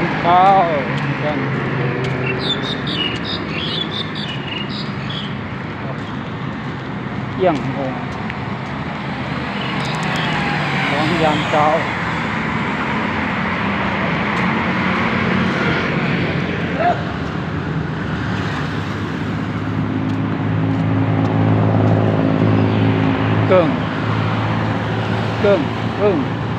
em có cần dân hồn con dân cao. Cường. Cường cường.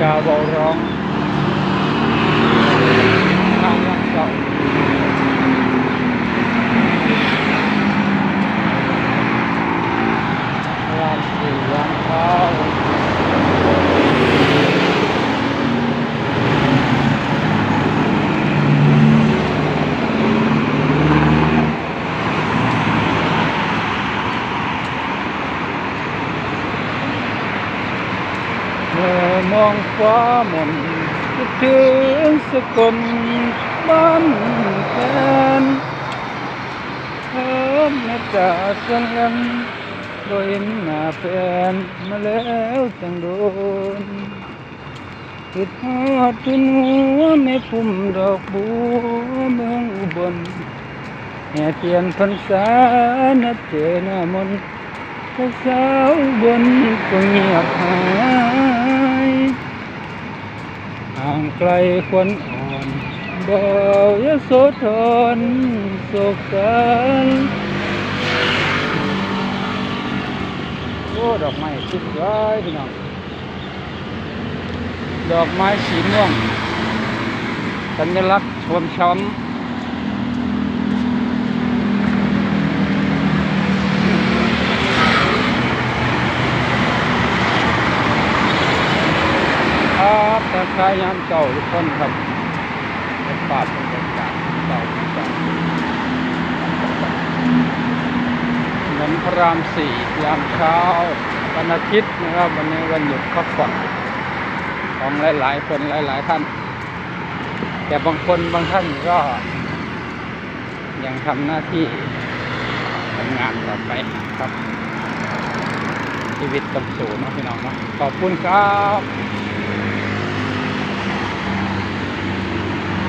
cờ bộ rộn không lăn cầu làm gì lăn Yeah. มสี่ยามเช้าเมื่อมองฟ้ามนคิดถึงสกลบ้านแฟนเอิมแม่ตาสันลันบ่เห็นหน้าแฟนมาแล้วจังโดนคิดฮอดทุนหัวแม่พุ่มดอกบัวเมืองอุบลแห่เทียนพรรษานัดเจอหน้ามนต์ สาวอุบนก็เงียบหายห่างไกลคนอ่อนบ่าวยโสธรโศกสันโอ้ดอกไม้สุดยอดพี่น้องดอกไม้สีม่วงสัญลักษณ์ชมช้ำ ครับตะไคร้ยามเก่าทุกคนครับเป็นป่าเป็นบรรยากาศเก่าเก่าถนนพระรามสี่ยามเช้าวันอาทิตย์นะครับ วันนี้วันหยุดพักผ่อนของหลาย ๆ คนหลาย ๆ ท่าน แต่บางคนบางท่านก็ ยังทำหน้าที่ทำงานต่อไปครับชีวิตต้องสู้เนะพี่น้องนะขอบคุณครับ